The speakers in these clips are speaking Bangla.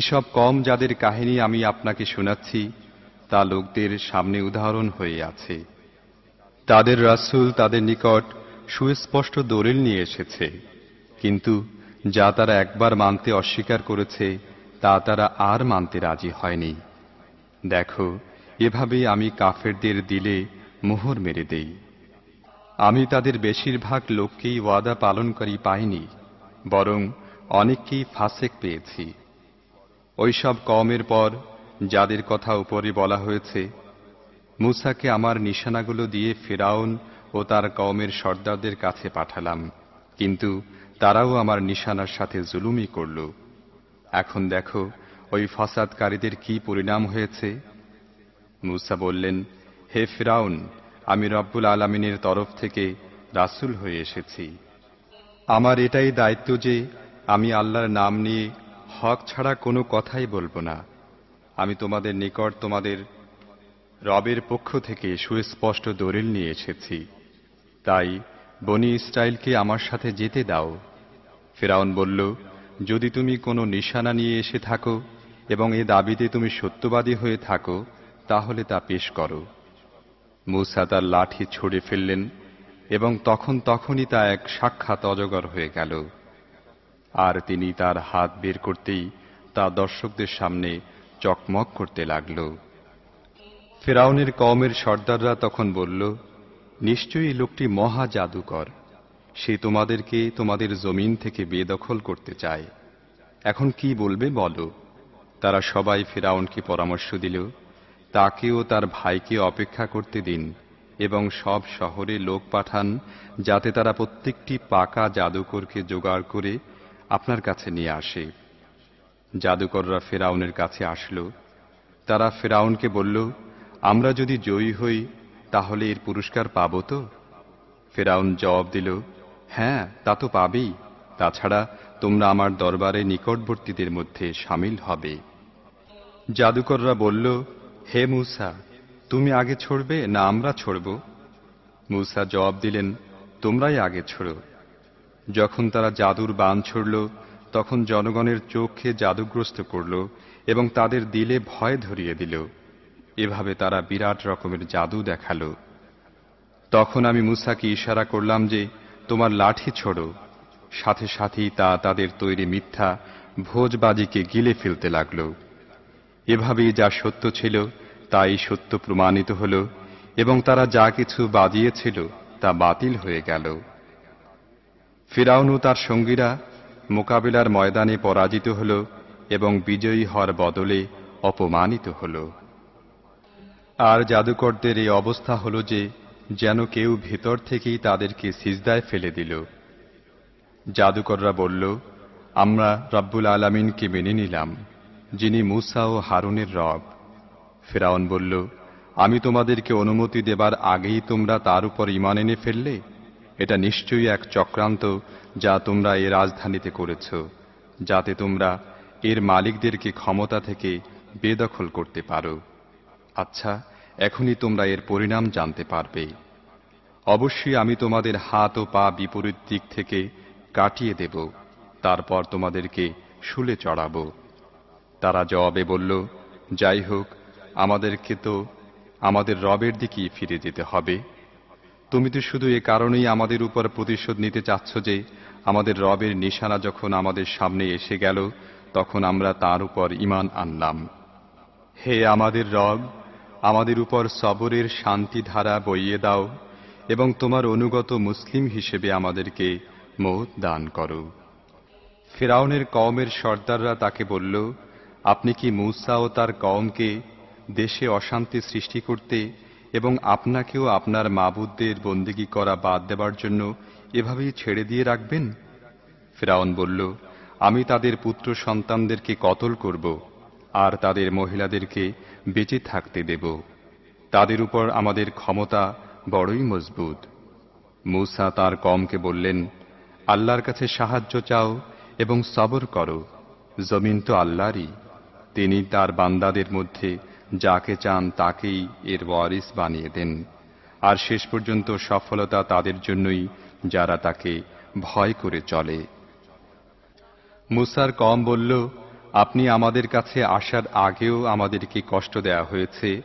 এসব কম যাদের কাহিনী আমি আপনাকে শোনাচ্ছি, তা লোকদের সামনে উদাহরণ হয়ে আছে। তাদের রাসূল তাদের নিকট সুস্পষ্ট দলিল নিয়ে এসেছে, কিন্তু যা তারা একবার মানতে অস্বীকার করেছে, তা তারা আর মানতে রাজি হয়নি। দেখো এভাবেই আমি কাফেরদের দিলে মোহর মেরে দেই। আমি তাদের বেশিরভাগ লোককেই ওয়াদা পালনকারী পাইনি, বরং অনেককেই ফাঁসেক পেয়েছি। ওইসব কমের পর যাদের কথা উপরে বলা হয়েছে, মুসাকে আমার নিশানাগুলো দিয়ে ফেরাউন ও তার কওমের সর্দারদের কাছে পাঠালাম। কিন্তু তারাও আমার নিশানার সাথে জুলুমি করল। এখন দেখো, ওই ফসাদকারীদের কি পরিণাম হয়েছে। মুসা বললেন, হে ফিরাউন, আমি রব্বুল আলমিনের তরফ থেকে রাসুল হয়ে এসেছি। আমার এটাই দায়িত্ব যে আমি আল্লাহর নাম নিয়ে হক ছাড়া কোনো কথাই বলব না। আমি তোমাদের নিকট তোমাদের রবের পক্ষ থেকে সুস্পষ্ট দলিল নিয়ে এসেছি। তাই বনি ইসরায়েলকে আমার সাথে যেতে দাও। ফেরাউন বলল, যদি তুমি কোনো নিশানা নিয়ে এসে থাকো এবং এ দাবিতে তুমি সত্যবাদী হয়ে থাকো, তাহলে তা পেশ করো। মুসা তার লাঠি ছুড়ে ফেললেন এবং তখন তখনই তা এক সাক্ষাৎ অজগর হয়ে গেল। আর তিনি তার হাত বের করতেই তা দর্শকদের সামনে চকমক করতে লাগল। ফেরাউনের কওমের সর্দাররা তখন বলল, নিশ্চয়ই লোকটি মহা জাদুকর। সে তোমাদেরকে তোমাদের জমিন থেকে বেদখল করতে চায়। এখন কি বলবে বলো? তারা সবাই ফেরাউনকে পরামর্শ দিল, তাকেও তার ভাইকে অপেক্ষা করতে দিন এবং সব শহরে লোক পাঠান যাতে তারা প্রত্যেকটি পাকা জাদুকরকে জোগাড় করে আপনার কাছে নিয়ে আসে। জাদুকররা ফেরাউনের কাছে আসলো। তারা ফেরাউনকে বলল, আমরা যদি জয়ী হই, তাহলে এর পুরস্কার পাব তো? ফেরাউন জবাব দিল হ্যাঁ তা তো পাবেই। তাছাড়া তোমরা আমার দরবারে নিকটবর্তীদের মধ্যে সামিল হবে। জাদুকররা বলল, হে মুসা, তুমি আগে ছড়বে না আমরা ছড়ব? মুসা জবাব দিলেন, তোমরাই আগে ছড়ো। যখন তারা জাদুর বান ছড়ল, তখন জনগণের চোখে জাদুগ্রস্ত করল এবং তাদের দিলে ভয় ধরিয়ে দিল। এভাবে তারা বিরাট রকমের জাদু দেখাল। তখন আমি মুসাকে ইশারা করলাম যে, তোমার লাঠি ছোড়ো। সাথে সাথেই তা তাদের তৈরি মিথ্যা ভোজবাজিকে গিলে ফেলতে লাগল। এভাবেই যা সত্য ছিল, তাই সত্য প্রমাণিত হল এবং তারা যা কিছু বাজিয়েছিল তা বাতিল হয়ে গেল। ফিরাউন তার সঙ্গীরা মোকাবিলার ময়দানে পরাজিত হল এবং বিজয়ী হওয়ার বদলে অপমানিত হল। আর জাদুকরদের এই অবস্থা হল যে, যেন কেউ ভেতর থেকেই তাদেরকে সিজদায় ফেলে দিল। জাদুকররা বলল, আমরা রব্বুল আলমিনকে মেনে নিলাম, যিনি মুসা ও হারুনের রব। ফেরাউন বলল, আমি তোমাদেরকে অনুমতি দেবার আগেই তোমরা তার উপর ইমান এনে ফেললে? এটা নিশ্চয়ই এক চক্রান্ত যা তোমরা এ রাজধানীতে করেছ, যাতে তোমরা এর মালিকদেরকে ক্ষমতা থেকে বেদখল করতে পারো। আচ্ছা এখনই তোমরা এর পরিণাম জানতে পারবে। অবশ্যই আমি তোমাদের হাত ও পা বিপরীত দিক থেকে কাটিয়ে দেব, তারপর তোমাদেরকে শুলে চড়াবো। তারা জবাবে বলল, যাই হোক, আমাদেরকে তো আমাদের রবের দিকেই ফিরে যেতে হবে। তুমি তো শুধু এ কারণেই আমাদের উপর প্রতিশোধ নিতে চাচ্ছ যে আমাদের রবের নিশানা যখন আমাদের সামনে এসে গেল, তখন আমরা তার উপর ইমান আনলাম। হে আমাদের রব, আমাদের উপর সবরের শান্তি ধারা বইয়ে দাও এবং তোমার অনুগত মুসলিম হিসেবে আমাদেরকে মৌত দান করো। ফেরাউনের কওমের সর্দাররা তাকে বলল, আপনি কি মূসা ও তার কওমকে দেশে অশান্তি সৃষ্টি করতে এবং আপনাকেও আপনার মাবুদদের বন্দিগি করা বাদ দেবার জন্য এভাবেই ছেড়ে দিয়ে রাখবেন? ফেরাউন বলল, আমি তাদের পুত্র সন্তানদেরকে কতল করব আর তাদের মহিলাদেরকে বেঁচে থাকতে দেব। তাদের উপর আমাদের ক্ষমতা বড়ই মজবুত। মূসা তার কমকে বললেন, আল্লাহর কাছে সাহায্য চাও এবং সবর করো। জমিন তো আল্লাহরই। তিনি তার বান্দাদের মধ্যে যাকে চান তাকেই এর ওয়ারিস বানিয়ে দেন। আর শেষ পর্যন্ত সফলতা তাদের জন্যই যারা তাকে ভয় করে চলে। মুসার কম বলল, আপনি আমাদের কাছে আসার আগেও আমাদেরকে কষ্ট দেয়া হয়েছে,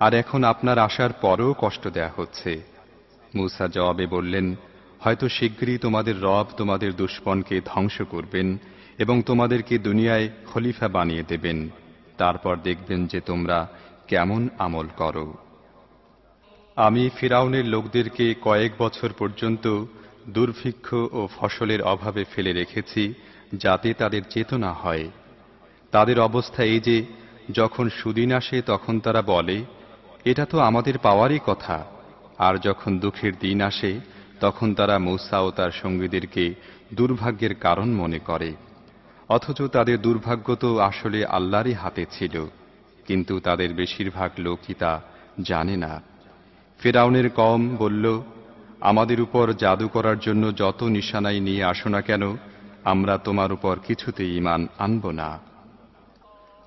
আর এখন আপনার আসার পরেও কষ্ট দেয়া হচ্ছে। মুসা জবাবে বললেন, হয়তো শীঘ্রই তোমাদের রব তোমাদের দুষ্পণকে ধ্বংস করবেন এবং তোমাদেরকে দুনিয়ায় খলিফা বানিয়ে দেবেন। তারপর দেখবেন যে তোমরা কেমন আমল করো। আমি ফিরাউনের লোকদেরকে কয়েক বছর পর্যন্ত দুর্ভিক্ষ ও ফসলের অভাবে ফেলে রেখেছি যাতে তাদের চেতনা হয়। তাদের অবস্থা এই যে, যখন সুদিন আসে তখন তারা বলে, এটা তো আমাদের পাওয়ারই কথা। আর যখন দুঃখের দিন আসে তখন তারা মূসা ও তার সঙ্গীদেরকে দুর্ভাগ্যের কারণ মনে করে। অথচ তাদের দুর্ভাগ্য তো আসলে আল্লাহরই হাতে ছিল, কিন্তু তাদের বেশিরভাগ লোকই তা জানে না। ফেরাউনের কম বলল, আমাদের উপর জাদু করার জন্য যত নিশানাই নিয়ে আসো না কেন, আমরা তোমার উপর কিছুতেই ইমান আনব না।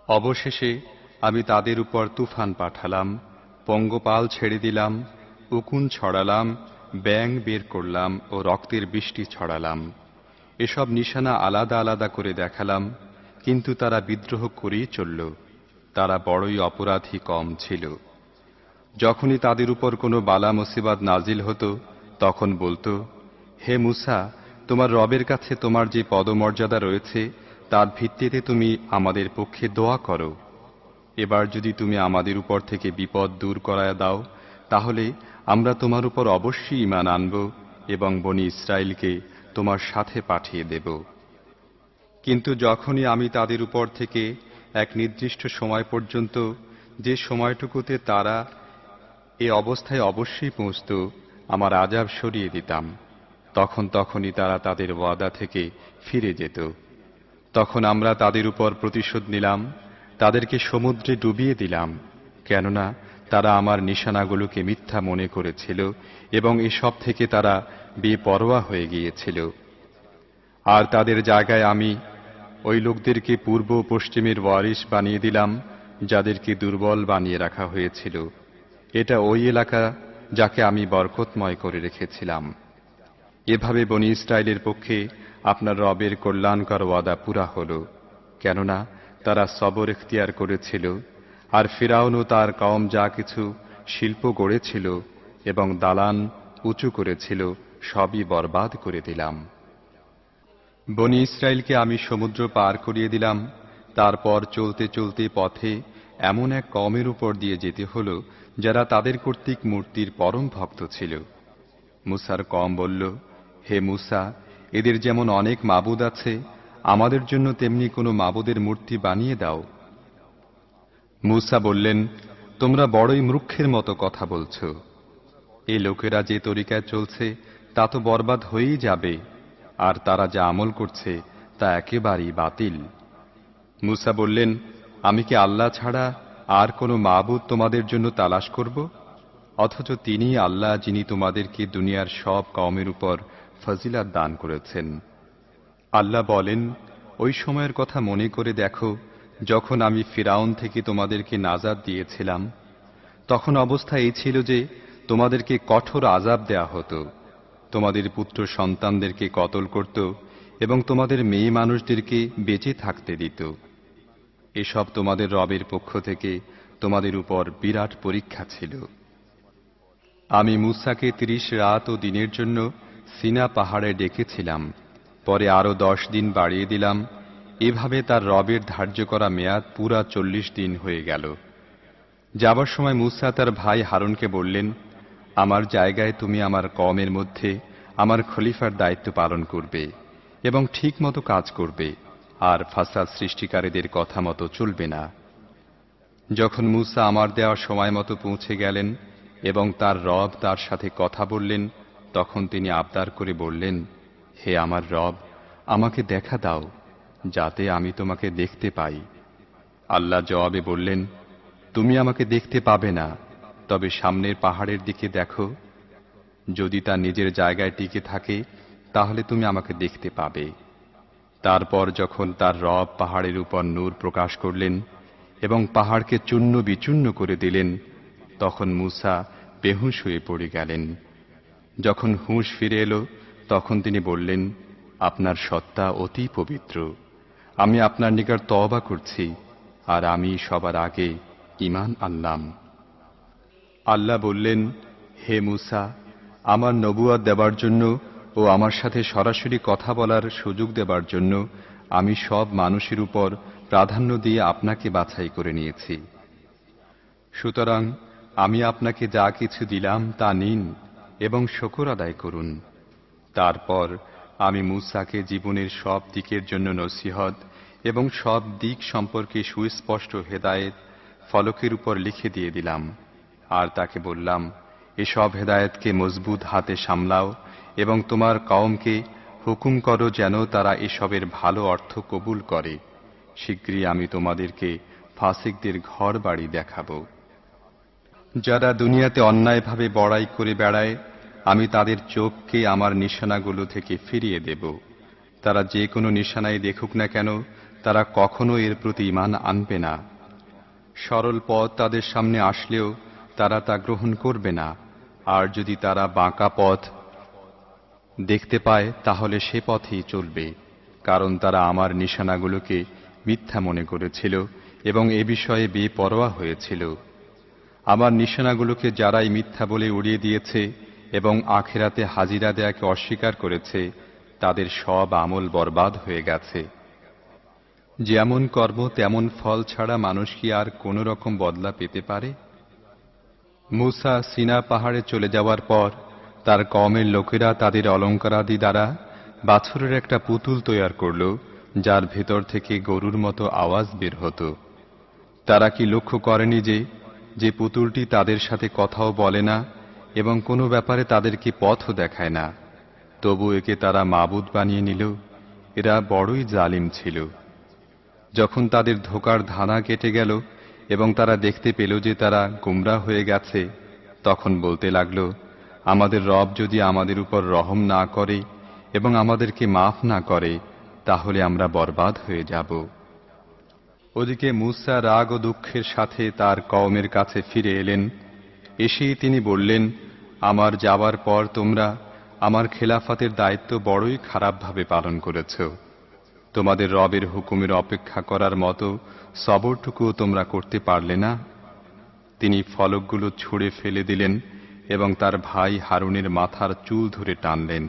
অবশেষে আমি তাদের উপর তুফান পাঠালাম, পঙ্গপাল ছেড়ে দিলাম, উকুন ছড়ালাম ব্যাং বের করলাম ও রক্তের বৃষ্টি ছড়ালাম। এসব নিশানা আলাদা আলাদা করে দেখালাম, কিন্তু তারা বিদ্রোহ করেই চলল। তারা বড়ই অপরাধী কম ছিল। যখনই তাদের উপর কোনো বালা মুসিবাদ নাজিল হতো, তখন বলতো, হে মুসা, তোমার রবের কাছে তোমার যে পদমর্যাদা রয়েছে, তার ভিত্তিতে তুমি আমাদের পক্ষে দোয়া করো। এবার যদি তুমি আমাদের উপর থেকে বিপদ দূর করায় দাও, তাহলে আমরা তোমার উপর অবশ্যই ইমান আনব এবং বনি ইসরায়েলকে তোমার সাথে পাঠিয়ে দেব। কিন্তু যখনই আমি তাদের উপর থেকে এক নির্দিষ্ট সময় পর্যন্ত যে সময়টুকুতে তারা এ অবস্থায় অবশ্যই পৌঁছত, আমার আজাব সরিয়ে দিতাম। তখন তখনই তারা তাদের ওয়াদা থেকে ফিরে যেত। তখন আমরা তাদের উপর প্রতিশোধ নিলাম, তাদেরকে সমুদ্রে ডুবিয়ে দিলাম, কেননা তারা আমার নিশানাগুলোকে মিথ্যা মনে করেছিল এবং এসব থেকে তারা বেপরোয়া হয়ে গিয়েছিল। আর তাদের জায়গায় আমি ওই লোকদেরকে পূর্ব পশ্চিমের ওয়ারিশ বানিয়ে দিলাম, যাদেরকে দুর্বল বানিয়ে রাখা হয়েছিল। এটা ওই এলাকা যাকে আমি বরকতময় করে রেখেছিলাম। এভাবে বনি ইসরায়েলের পক্ষে আপনার রবের কল্যাণকর ওয়াদা পুরা হল, কেননা তারা সবর এখতিয়ার করেছিল, আর ফিরাউনও তার কম যা কিছু শিল্প গড়েছিল এবং দালান উঁচু করেছিল সবই বরবাদ করে দিলাম। বনি ইসরায়েলকে আমি সমুদ্র পার করিয়ে দিলাম, তারপর চলতে চলতে পথে এমন এক কমের উপর দিয়ে যেতে হল, যারা তাদের কর্তৃক মূর্তির পরম ভক্ত ছিল। মুসার কম বলল, হে মুসা, এদের যেমন অনেক মাবুদ আছে, আমাদের জন্য তেমনি কোনো মাবুদের মূর্তি বানিয়ে দাও। মুসা বললেন, তোমরা বড়ই মূর্খের মতো কথা বলছ। এ লোকেরা যে তরিকায় চলছে তা তো বরবাদ হয়েই যাবে, আর তারা যা আমল করছে তা একেবারেই বাতিল। মুসা বললেন, আমি কি আল্লাহ ছাড়া আর কোনো মাবুদ তোমাদের জন্য তালাশ করব? অথচ তিনি আল্লাহ যিনি তোমাদেরকে দুনিয়ার সব কমের উপর ফজিলাত দান করেছেন। আল্লাহ বলেন, ওই সময়ের কথা মনে করে দেখো, যখন আমি ফিরাউন থেকে তোমাদেরকে নাজাদ দিয়েছিলাম, তখন অবস্থা এই ছিল যে তোমাদেরকে কঠোর আজাব দেয়া হতো। তোমাদের পুত্র সন্তানদেরকে কতল করত এবং তোমাদের মেয়ে মানুষদেরকে বেঁচে থাকতে দিত। এসব তোমাদের রবের পক্ষ থেকে তোমাদের উপর বিরাট পরীক্ষা ছিল। আমি মুসাকে ত্রিশ রাত ও দিনের জন্য সিনা পাহাড়ে ডেকেছিলাম। পরে আরও দশ দিন বাড়িয়ে দিলাম। এভাবে তার রবের ধার্য করা মেয়াদ পুরা চল্লিশ দিন হয়ে গেল। যাবার সময় মুসা তার ভাই হারুনকে বললেন আমার জায়গায় তুমি আমার কমের মধ্যে আমার খলিফার দায়িত্ব পালন করবে এবং ঠিক মতো কাজ করবে, আর ফাসাদ সৃষ্টিকারীদের কথা মতো চলবে না। যখন মুসা আমার দেওয়া সময় মতো পৌঁছে গেলেন এবং তার রব তার সাথে কথা বললেন, তখন তিনি আবদার করে বললেন, হে আমার রব, আমাকে দেখা দাও, যাতে আমি তোমাকে দেখতে পাই। আল্লাহ জবাবে বললেন, তুমি আমাকে দেখতে পাবে না তবে সামনের পাহাড়ের দিকে দেখো। যদি তা নিজের জায়গায় টিকে থাকে, তাহলে তুমি আমাকে দেখতে পাবে। তারপর যখন তার রব পাহাড়ের উপর নূর প্রকাশ করলেন এবং পাহাড়কে চূর্ণ বিচূর্ণ করে দিলেন, তখন মুসা বেহুশ হয়ে পড়ে গেলেন। যখন হুঁশ ফিরে এলো, তখন তিনি বললেন, আপনার সত্তা অতি পবিত্র। আমি আপনার নিকট তবা করছি, আর আমি সবার আগে ঈমান আনলাম। আল্লাহ বললেন, হে মূসা, আমার নবুয়া দেবার জন্য ও আমার সাথে সরাসরি কথা বলার সুযোগ দেবার জন্য আমি সব মানুষের উপর প্রাধান্য দিয়ে আপনাকে বাছাই করে নিয়েছি। সুতরাং আমি আপনাকে যা কিছু দিলাম তা নিন এবং শকর আদায় করুন। তারপর আমি মূসাকে জীবনের সব দিকের জন্য নসিহত এবং সব দিক সম্পর্কে সুস্পষ্ট হেদায়েত ফলকের উপর লিখে দিয়ে দিলাম। আর তাকে বললাম, এসব হেদায়েতকে মজবুত হাতে সামলাও এবং তোমার কওমকে হুকুম করো যেন তারা এসবের ভালো অর্থ কবুল করে। শীঘ্রই আমি তোমাদেরকে ফাসিকদের ঘর বাড়ি দেখাবো। যারা দুনিয়াতে অন্যায়ভাবে বড়াই করে বেড়ায়, আমি তাদের চোখকে আমার নিশানাগুলো থেকে ফিরিয়ে দেব। তারা যে কোনো নিশানায় দেখুক না কেন, তারা কখনো এর প্রতি ইমান আনবে না। সরল পথ তাদের সামনে আসলেও তারা তা গ্রহণ করবে না। আর যদি তারা বাঁকা পথ দেখতে পায়, তাহলে সে পথেই চলবে, কারণ তারা আমার নিশানাগুলোকে মিথ্যা মনে করেছিল এবং এ বিষয়ে বেপরোয়া হয়েছিল। আমার নিশানাগুলোকে যারাই মিথ্যা বলে উড়িয়ে দিয়েছে এবং আখেরাতে হাজিরা দেয়াকে অস্বীকার করেছে, তাদের সব আমল বরবাদ হয়ে গেছে। যেমন কর্ম, তেমন ফল ছাড়া মানুষ কি আর কোন রকম বদলা পেতে পারে? মুসা সিনা পাহাড়ে চলে যাওয়ার পর, তার কমের লোকেরা তাদের অলঙ্কারাদি দ্বারা বাছরের একটা পুতুল তৈয়ার করল, যার ভেতর থেকে গরুর মতো আওয়াজ বের হতো। তারা কি লক্ষ্য করেনি যে যে পুতুলটি তাদের সাথে কথাও বলে না এবং কোনো ব্যাপারে তাদেরকে পথও দেখায় না। তবু একে তারা মাবুদ বানিয়ে নিল, এরা বড়ই জালিম ছিল। যখন তাদের ধোকার ধানা কেটে গেল এবং তারা দেখতে পেল যে তারা গুমরা হয়ে গেছে। তখন বলতে লাগল, আমাদের রব যদি আমাদের উপর রহম না করে এবং আমাদেরকে মাফ না করে, তাহলে আমরা বরবাদ হয়ে যাব। ওদিকে মুসা রাগ ও দুঃখের সাথে তার কওমের কাছে ফিরে এলেন। এসেই তিনি বললেন, আমার যাবার পর তোমরা আমার খেলাফাতের দায়িত্ব বড়ই খারাপভাবে পালন করেছ। তোমাদের রবের হুকুমের অপেক্ষা করার মতো সবরটুকুও তোমরা করতে পারলে না? তিনি ফলকগুলো ছুঁড়ে ফেলে দিলেন এবং তার ভাই হারুনের মাথার চুল ধরে টানলেন।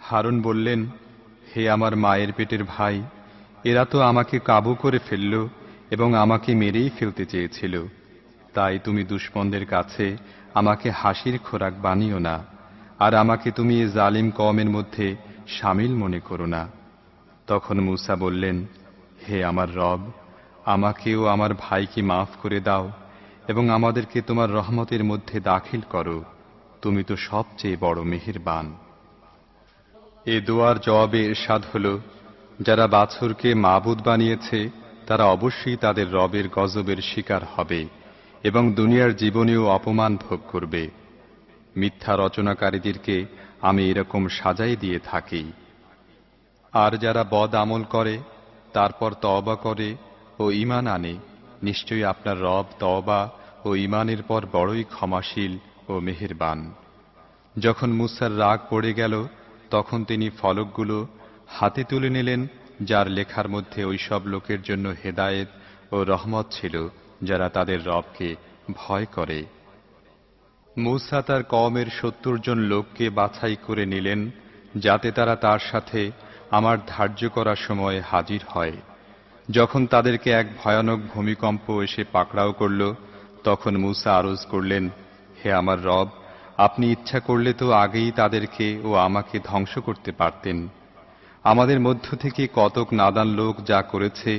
হারুন বললেন, হে আমার মায়ের পেটের ভাই, এরা তো আমাকে কাবু করে ফেলল এবং আমাকে মেরেই ফেলতে চেয়েছিল। তাই তুমি দুশ্মনদের কাছে আমাকে হাসির খোরাক বানিও না, আর আমাকে তুমি এ জালিম কমের মধ্যে সামিল মনে করো না। তখন মুসা বললেন, হে আমার রব, আমাকেও আমার ভাইকে মাফ করে দাও এবং আমাদেরকে তোমার রহমতের মধ্যে দাখিল করো। তুমি তো সবচেয়ে বড় মেহেরবান। এ দোয়ার জবাবে এরশাদ হল, যারা বাছরকে মাবুদ বানিয়েছে, তারা অবশ্যই তাদের রবের গজবের শিকার হবে এবং দুনিয়ার জীবনেও অপমান ভোগ করবে। মিথ্যা রচনাকারীদেরকে আমি এরকম সাজাই দিয়ে থাকি। আর যারা বদ আমল করে, তারপর তওবা করে ও ইমান আনে, নিশ্চয়ই আপনার রব তওবা ও ইমানের পর বড়ই ক্ষমাশীল ও মেহেরবান। যখন মুসার রাগ পড়ে গেল, তখন তিনি ফলকগুলো হাতে তুলে নিলেন, যার লেখার মধ্যে ওইসব লোকের জন্য হেদায়েত ও রহমত ছিল, যারা তাদের রবকে ভয় করে। মূসা তার কওমের সত্তর জন লোককে বাছাই করে নিলেন, যাতে তারা তার সাথে আমার ধার্য করার সময় হাজির হয়। যখন তাদেরকে এক ভয়ানক ভূমিকম্প এসে পাকড়াও করল, তখন মূসা আরজ করলেন, হে আমার রব, আপনি ইচ্ছা করলে তো আগেই তাদেরকে ও আমাকে ধ্বংস করতে পারতেন। আমাদের মধ্য থেকে কতক নাদান লোক যা করেছে,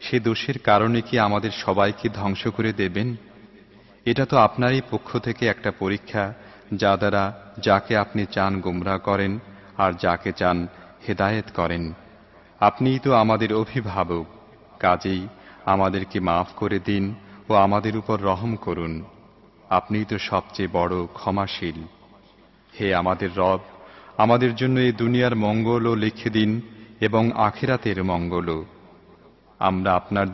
সে দোষের কারণে কি আমাদের সবাইকে ধ্বংস করে দেবেন? এটা তো আপনারই পক্ষ থেকে একটা পরীক্ষা, যা দ্বারা যাকে আপনি চান গুমরা করেন আর যাকে চান হেদায়েত করেন। আপনিই তো আমাদের অভিভাবক। কাজেই আমাদেরকে মাফ করে দিন ও আমাদের উপর রহম করুন। আপনিই তো সবচেয়ে বড় ক্ষমাশীল। হে আমাদের রব, আমাদের জন্য এই দুনিয়ার মঙ্গলও লিখে দিন এবং আখেরাতের মঙ্গলও। আমরা আপনার